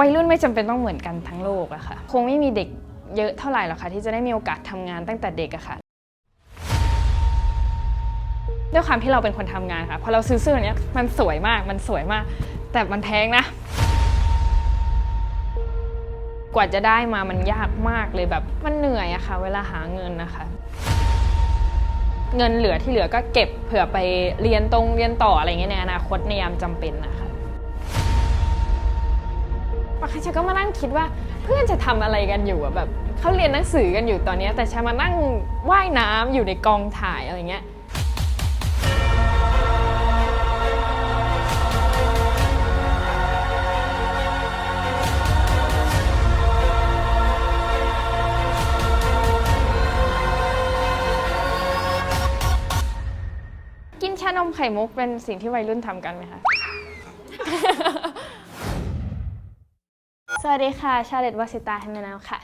วัยรุ่นไม่จำเป็นต้องเหมือนกันทั้งโลกอะค่ะ คงไม่มีเด็กเยอะเท่าไหร่หรอกค่ะ ที่จะได้มีโอกาสทำงานตั้งแต่เด็กอะค่ะด้วยความที่เราเป็นคนทำงานค่ะพอเราซื้อเสื้อเนี้ยมันสวยมากมันสวยมาก แต่มันแพงนะ กว่าจะได้มามันยากมากเลยแบบมันเหนื่อยอะค่ะ เวลาหาเงินนะคะ เงินเหลือที่เหลือก็เก็บเผื่อไปเรียนตรงเรียนต่ออะไรเงี้ยในอนาคตในยามจำเป็นนะคะ บางครั้งฉันก็มานั่งคิดว่าเพื่อนจะทำอะไรกันอยู่อะแบบเขาเรียนหนังสือกันอยู่ตอนนี้ แต่ฉันมานั่งว่ายน้ำอยู่ในกองถ่ายอะไรเงี้ยกินชานมไข่มุกเป็นสิ่งที่วัยรุ่นทำกันไหมคะ สวัสดีค่ะ ชาเลตวาสิตาแฮมนาวค่ะ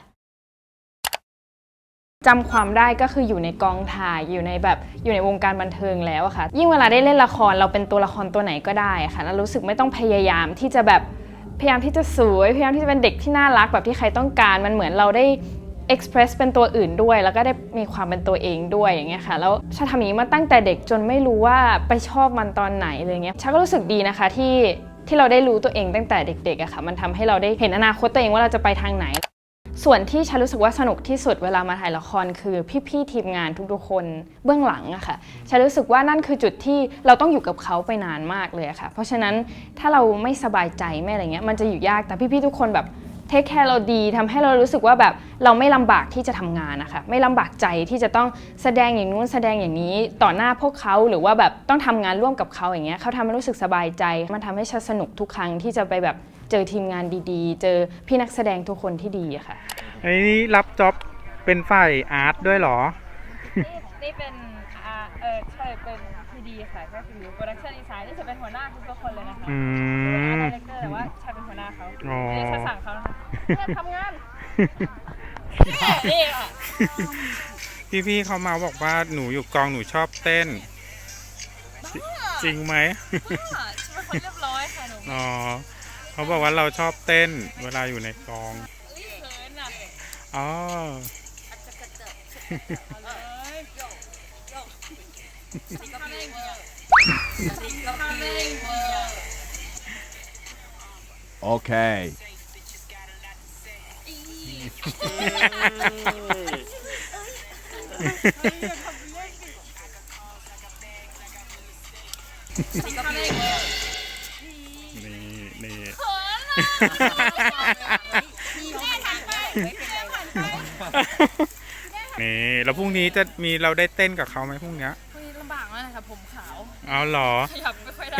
จำความได้ก็คืออยู่ในกองถ่ายอยู่ในแบบอยู่ในวงการบันเทิงแล้วอะค่ะ ยิ่งเวลาได้เล่นละครเราเป็นตัวละครตัวไหนก็ได้ค่ะแล้วรู้สึกไม่ต้องพยายามที่จะแบบพยายามที่จะสวยพยายามที่จะเป็นเด็กที่น่ารักแบบที่ใครต้องการมันเหมือนเราได้ express เป็นตัวอื่นด้วย แล้วก็ได้มีความเป็นตัวเองด้วยอย่างเงี้ยค่ะ แล้วชาทำอย่างนี้มาตั้งแต่เด็กจนไม่รู้ว่าไปชอบมันตอนไหนเลยเงี้ยชาก็รู้สึกดีนะคะที่ ที่เราได้รู้ตัวเองตั้งแต่เด็กๆอะค่ะ มันทำให้เราได้เห็นอนาคตตัวเองว่าเราจะไปทางไหน ส่วนที่ฉันรู้สึกว่าสนุกที่สุดเวลามาถ่ายละครคือพี่ๆทีมงานทุกๆคนเบื้องหลังอะค่ะ ฉันรู้สึกว่านั่นคือจุดที่เราต้องอยู่กับเขาไปนานมากเลยอะค่ะ เพราะฉะนั้นถ้าเราไม่สบายใจไม่อะไรเงี้ยมันจะอยู่ยากแต่พี่ๆทุกคนแบบ เทคแคร์เราดีทำให้เรารู้สึกว่าแบบเราไม่ลำบากที่จะทำงานนะคะไม่ลำบากใจที่จะต้องแสดงอย่างนู้นแสดงอย่างนี้ต่อหน้าพวกเขาหรือว่าแบบต้องทำงานร่วมกับเขาอย่างเงี้ยเขาทำให้รู้สึกสบายใจ มันทำให้ฉันสนุกทุกครั้งที่จะไปแบบเจอทีมงานดีๆ เจอพี่นักแสดงทุกคนที่ดีอะค่ะอันนี้รับจ็อบเป็นฝ่ายอาร์ตด้วยเหรอนี่นี่เป็นอ่าเออใช่เป็นพีดีค่ะก็คือโปรดักชันดีไซน์นี่จะเป็นหัวหน้าทุกๆคนเลยนะคะอืเป็นอาร์ตมดีเรคเตอร์แต่ว่าชายเป็นหัวหน้าเขาอ๋อนี่ฉันสั่งเขานะคะ เนี่ยทำงานนี่อะพี่ๆเขามาบอกว่าหนูอยู่กองหนูชอบเต้น จริงไหมค่ะฉันเป็นคนเรียบร้อยค่ะหนูอ๋อเขาบอกว่าเราชอบเต้น เวลาอยู่ในกองอุ้ยเขินอะอ๋อเอ้ยโยกโยกนี่ก็เล่นจริงอะนี่ก็เล่ นจริงอะ Okay. นี่ก็เล่นจริงอะนี่นี่เขินอะแม่ทันไปแม่ทันไปนี่แล้วพรุ่งนี้จะมีเราได้เต้นกับเขาไหมพรุ่งเนี้ยคุยลำบากมากเลยค่ะผมขาวเอาเหรอขยับไม่ค่อยได้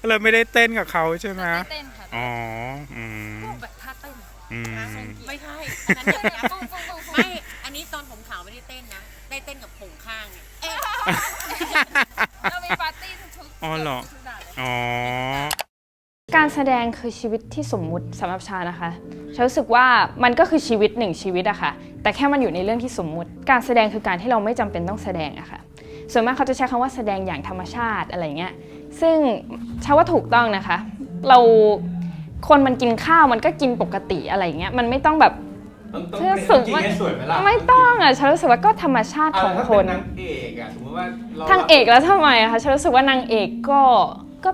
ก็เลยไม่ได้เต้นกับเขาใช่ไหมเต้นค่ะอ๋ออืม อืม ไม่ใช่อันนั้นอย่างนะไม่อันนี้ตอนผมขาวไม่ได้เต้นนะ ได้เต้นกับผงข้างเนี่ยเอ๊ะเรามีปาร์ตี้ทุกๆอ๋อเหรอ ทุกๆด่านเลย อ๋อ การแสดงคือชีวิตที่สมมุติสำหรับชานะคะฉันรู้สึกว่ามันก็คือชีวิตหนึ่งชีวิตอะค่ะ แต่แค่มันอยู่ในเรื่องที่สมมุติ การแสดงคือการที่เราไม่จำเป็นต้องแสดงอะค่ะ ส่วนมากเขาจะใช้คำว่าแสดงอย่างธรรมชาติอะไรเงี้ย ซึ่งชาว่าถูกต้องนะคะ เรา คนมันกินข้าวมันก็กินปกติอะไรเงี้ยมันไม่ต้องแบบต้องต้องเพื่อเปลี่ยนฝึกจริงว่าให้สวยไหมล่ะไม่ต้องอะฉันรู้สึกว่าก็ธรรมชาติเอาของถ้าคเป็นนนางเอกอะสมมติว่าเราทางเอกแล้วทำไมอะคะฉันรู้สึกว่านางเอกก็ก็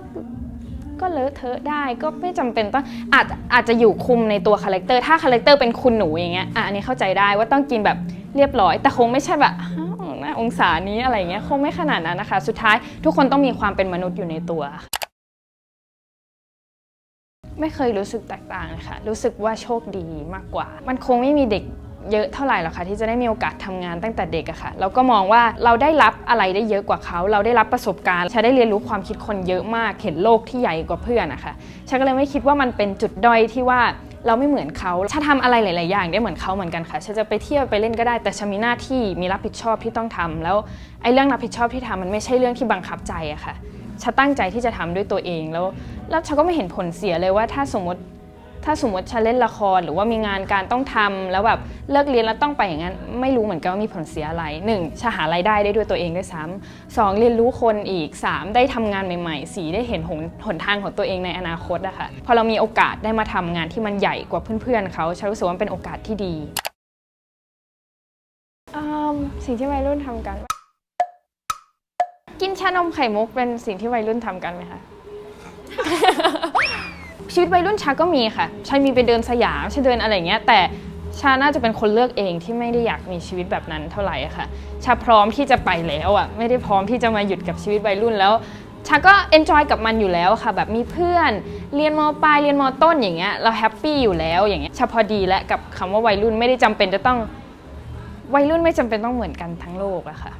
ก็เลอะเทอะได้ก็ไม่จำเป็นต้องอาจอาจจะอยู่คุมในตัวคาแรคเตอร์ถ้าคาแรคเตอร์เป็นคุณหนูอย่างเงี้ยอะอันนี้เข้าใจได้ว่าต้องกินแบบเรียบร้อย แต่คงไม่ใช่แบบอ้าวหน้าองศานี้อะไรเงี้ยคงไม่ขนาดนั้นนะคะ สุดท้ายทุกคนต้องมีความเป็นมนุษย์อยู่ในตัว ไม่เคยรู้สึกแตกต่างเลยค่ะรู้สึกว่าโชคดีมากกว่า มันคงไม่มีเด็กเยอะเท่าไหร่หรอกค่ะที่จะได้มีโอกาสทำงานตั้งแต่เด็กอะค่ะแล้วก็มองว่าเราได้รับอะไรได้เยอะกว่าเขา เราได้รับประสบการณ์ฉันได้เรียนรู้ความคิดคนเยอะมาก เห็นโลกที่ใหญ่กว่าเพื่อนนะคะฉันก็เลยไม่คิดว่ามันเป็นจุดด้อยที่ว่าเราไม่เหมือนเขาฉันทำอะไรหลาย ๆ อย่างได้เหมือนเขาเหมือนกันค่ะฉันจะไปเที่ยวไปเล่นก็ได้ แต่ฉันมีหน้าที่มีรับผิดชอบที่ต้องทำแล้วไอ้เรื่องรับผิดชอบที่ทำมันไม่ใช่เรื่องที่บังคับใจอะค่ะฉันตั้งใจที่จะทำด้วยตัวเองแล้ว แล้วฉันก็ไม่เห็นผลเสียเลยว่าถ้าสมมติถ้าสมมติฉันเล่นละครหรือว่ามีงานการต้องทำแล้วแบบเลิกเรียนแล้วต้องไปอย่างนั้น ไม่รู้เหมือนกันว่ามีผลเสียอะไรหนึ่งชหารายได้ได้ด้วยตัวเองด้วยซ้ำสองเรียนรู้คนอีกสามได้ทำงานใหม่ๆสี่ได้เห็นหนหนทางของตัวเองในอนาคตอะค่ะพอเรามีโอกาสได้มาทำงานที่มันใหญ่กว่าเพื่อนๆเขาฉันรู้สึกว่ามันเป็นโอกาสที่ดีอืมสิ่งที่วัยรุ่นทำกัน กินชานมไข่มุกเป็นสิ่งที่วัยรุ่นทำกันไหมคะ ชีวิตวัยรุ่นชาก็มีค่ะชามีไปเดินสยามชาเดินอะไรอย่างเงี้ย แต่ชาน่าจะเป็นคนเลือกเองที่ไม่ได้อยากมีชีวิตแบบนั้นเท่าไหร่ค่ะ ชาพร้อมที่จะไปแล้วอะไม่ได้พร้อมที่จะมาหยุดกับชีวิตวัยรุ่นแล้ว ชาก็เอนจอยกับมันอยู่แล้วค่ะ แบบมีเพื่อนเรียนมปลายเรียนมต้นอย่างเงี้ยเราแฮปปี้อยู่แล้วอย่างเงี้ยชาพอดีและกับคำว่าวัยรุ่นไม่ได้จำเป็นจะต้องวัยรุ่นไม่จำเป็นต้องเหมือนกันทั้งโลกอะค่ะ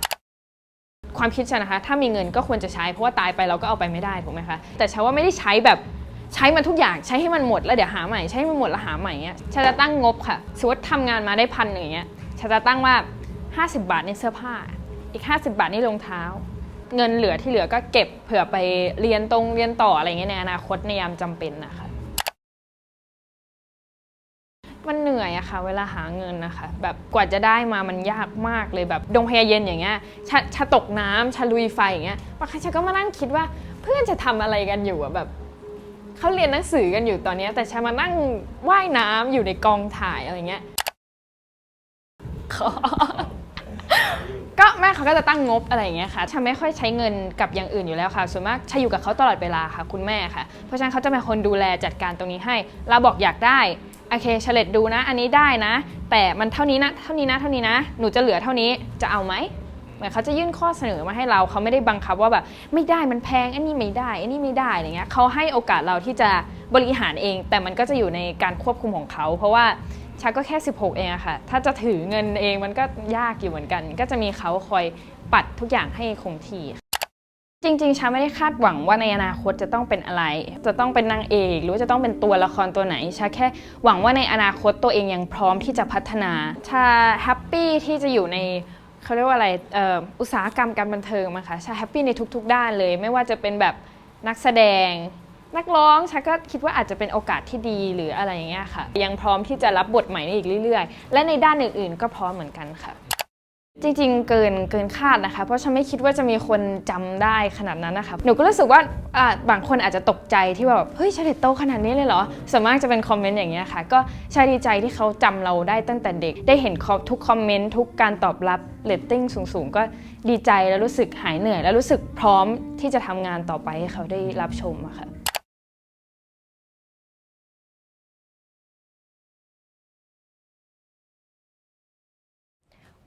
ความคิดฉันนะคะ ถ้ามีเงินก็ควรจะใช้ เพราะว่าตายไปเราก็เอาไปไม่ได้ถูกไหมคะแต่ฉันว่าไม่ได้ใช้แบบใช้มันทุกอย่างใช้ให้มันหมดแล้วเดี๋ยวหาใหม่ใช้ให้มันหมดแล้วหาใหม่เงี้ยฉันจะตั้งงบค่ะสมมติทำงานมาได้พันหนึ่งอย่างเงี้ยฉันจะตั้งว่า 50 บาทนี่เสื้อผ้า อีก 50 บาทนี่รองเท้า เงินเหลือที่เหลือก็เก็บเผื่อไปเรียนตรงเรียนต่ออะไรเงี้ยในอนาคตในยามจำเป็นนะคะ มันเหนื่อยอะค่ะ เวลาหาเงินนะคะ แบบกว่าจะได้มามันยากมากเลยแบบดงพญาเย็นอย่างเงี้ยชะชะตกน้ำชะลุยไฟอย่างเงี้ยบางครั้งฉันก็มานั่งคิดว่าเพื่อนจะทำอะไรกันอยู่อะแบบเขาเรียนหนังสือกันอยู่ตอนเนี้ยแต่ฉันมานั่งว่ายน้ำอยู่ในกองถ่ายอะไรเงี้ยขอ ก็แม่เขาก็จะตั้งงบอะไรอย่างเงี้ยค่ะฉันไม่ค่อยใช้เงินกับอย่างอื่นอยู่แล้วค่ะ ส่วนมากฉันอยู่กับเขาตลอดเวลาค่ะ คุณแม่ค่ะ เพราะฉะนั้นเขาจะเป็นคนดูแลจัดการตรงนี้ให้ เราบอกอยากได้ โอเคเฉลดดูนะ อันนี้ได้นะ แต่มันเท่านี้นะ เท่านี้นะ เท่านี้นะ หนูจะเหลือเท่านี้ จะเอาไหมเหมือนเขาจะยื่นข้อเสนอมาให้เรา เขาไม่ได้บังคับว่าแบบไม่ได้มันแพง อันนี้ไม่ได้ อันนี้ไม่ได้ อะไรเงี้ยเขาให้โอกาสเราที่จะบริหารเอง แต่มันก็จะอยู่ในการควบคุมของเขา เพราะว่าชักก็แค่ 16 เองอะค่ะ ถ้าจะถือเงินเองมันก็ยากอยู่เหมือนกัน ก็จะมีเขาคอยปัดทุกอย่างให้คงที่ จริงๆชาไม่ได้คาดหวังว่าในอนาคตจะต้องเป็นอะไร จะต้องเป็นนางเอก หรือว่าจะต้องเป็นตัวละครตัวไหนชาแค่หวังว่าในอนาคตตัวเองยังพร้อมที่จะพัฒนาชาแฮปปี้ที่จะอยู่ในเขาเรียกว่าอะไรอ,อ,อุตสาหกรรมการบันเทิงมั้งคะชาแฮปปี้ในทุก ๆ ด้านเลย ไม่ว่าจะเป็นแบบนักแสดง นักร้องชาก็คิดว่าอาจจะเป็นโอกาสที่ดีหรืออะไรอย่างเงี้ยค่ะ ยังพร้อมที่จะรับบทใหม่ได้อีกเรื่อยๆ และในด้านอื่นๆ ก็พร้อมเหมือนกันค่ะ จริงๆ เกินเกินคาดนะคะ เพราะฉันไม่คิดว่าจะมีคนจำได้ขนาดนั้นนะคะหนูก็รู้สึกว่าบางคนอาจจะตกใจที่แบบเฮ้ยชาเด็โตขนาดนี้เลยเหรอส่วนมากจะเป็นคอมเมนต์อย่างเงี้ยค่ะ ก็ชาดีใจที่เขาจำเราได้ตั้งแต่เด็ก ได้เห็นทุกคอมเมนต์ทุกการตอบรับเรตติ้งสูงๆ ก็ดีใจแล้วรู้สึกหายเหนื่อย แล้วรู้สึกพร้อมที่จะทำงานต่อไปให้เขาได้รับชมอะค่ะ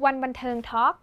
วันบันเทิงทอล์ก